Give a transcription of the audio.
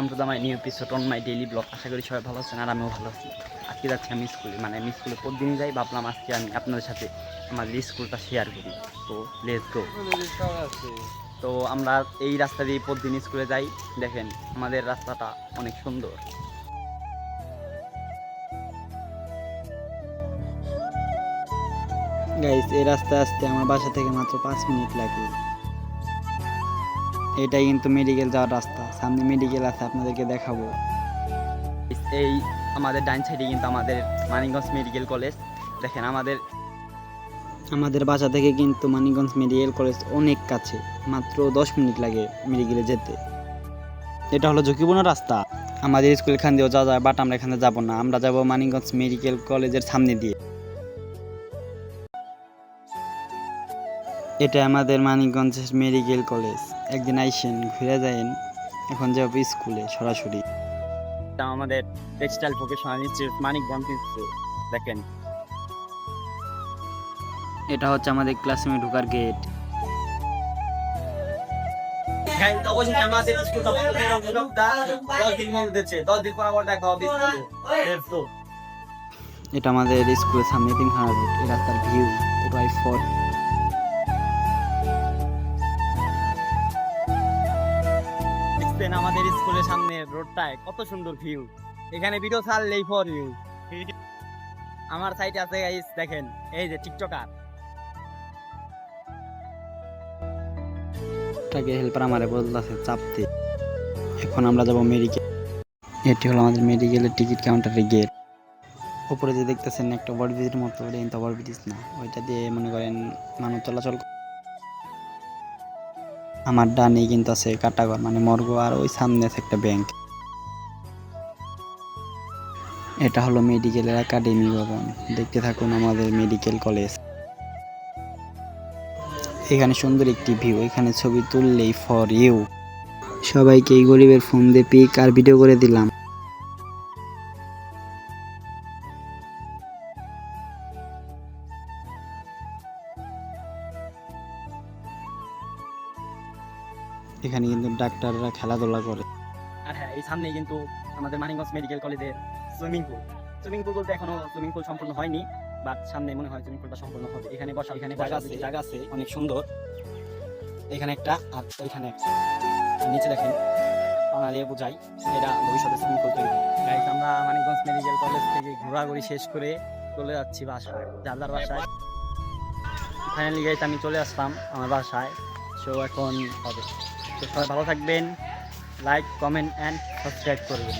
My new episode on my daily blog আশা করি সবাই ভালো আছেন আর আমিও ভালো আছি। আজকে যাচ্ছি আমি স্কুলে। মানে আমি স্কুলে প্রতিদিনই যাই। ভাবলাম আজকে আমি আপনাদের সাথে আমাদের স্কুলটা শেয়ার করি। তো লেটস গো তো আমরা এই রাস্তা দিয়ে প্রতিদিন স্কুলে যাই। দেখেন, আমাদের রাস্তাটা অনেক সুন্দর। গাইস এই রাস্তা আসতে আমার বাসা থেকে মাত্র পাঁচ মিনিট লাগে। এটাই কিন্তু মেডিকেল যাওয়ার রাস্তা। সামনে মেডিকেল আছে আপনাদেরকে দেখাবো। এই আমাদের ডাইন সাইডে কিন্তু আমাদের মানিকগঞ্জ মেডিকেল কলেজ দেখেন আমাদের আমাদের বাসা থেকে কিন্তু মানিকগঞ্জ মেডিকেল কলেজ অনেক কাছে মাত্র দশ মিনিট লাগে মেডিকেলে যেতে। এটা হলো ঝুঁকিপূর্ণ রাস্তা। আমাদের স্কুল এখান দিয়েও যাওয়া যায় বাট আমরা এখানে যাব না। আমরা যাব মানিকগঞ্জ মেডিকেল কলেজের সামনে দিয়ে। এটা আমাদের মানিকগঞ্জ মেডিকেল কলেজ একদিন আইসেন ঘুরে যায়েন এখন যাব স্কুলে সরাসরি। এটা আমাদের textile vocational institute Manikganj institute দেখেন। এটা হচ্ছে আমাদের ক্লাসরুমে ঢোকার গেট এটা আমাদের স্কুলের সামনে তিনখানা রোড এই রাস্তার ভিউ পুরাই ফর। দেখছেন আমাদের স্কুলের সামনে রোডটায় কত সুন্দর ভিউ এখানে ভিডিও ছাড়লেই ফর ভিউ আমার সাইডে আছে গাইস দেখেন, এই যে টিকটকার এটাকে হেল্পার আমারে বলতেছে চাপতে এখন আমরা যাব মেডিকেল এটি হলো আমাদের মেডিকেলের টিকিট কাউন্টারের গেট উপরে যে দেখতেছেন একটা ওভারব্রিজের মতো ওটা ওভারব্রিজ না। ওইটা দিয়ে মনে করেন মানুষ চলাচল। আমার ডানে কিন্তু আছে কাটাগর মানে মর্গ আর ওই সামনে আছে একটা ব্যাংক এটা হলো মেডিকেলের একাডেমি ভবন। দেখতে থাকুন আমাদের মেডিকেল কলেজ এখানে সুন্দর একটি ভিউ এখানে ছবি তুললেই ফর ইউ সবাইকে এই গরিবের ফোন দিয়ে পিক আর ভিডিও করে দিলাম। এখানে কিন্তু ডাক্তাররা খেলাধুলা করে। আর হ্যাঁ এই সামনেই কিন্তু আমাদের মানিকগঞ্জ মেডিকেল কলেজের সুইমিং পুল। সুইমিং পুল বলতে এখনও সুইমিং পুল সম্পূর্ণ হয়নি বাট সামনে মনে হয় সুইমিং পুলটা সম্পূর্ণ হবে। এখানে বসা এখানে জায়গা আছে জায়গা আছে অনেক সুন্দর। এখানে একটা আর এখানে একটা। নিচে দেখেন বাঙালিয়ে বোঝাই এটা ভবিষ্যতে সুইমিং পুল তৈরি গাইজ আমরা মানিকগঞ্জ মেডিকেল কলেজ থেকে ঘোরাঘুরি শেষ করে চলে যাচ্ছি বাসায় যার বাসায়। ফাইনালি গাইজ আমি চলে আসলাম আমার বাসায়। সো এখন হবে। তো সবাই ভালো থাকবেন লাইক কমেন্ট অ্যান্ড সাবস্ক্রাইব করবেন।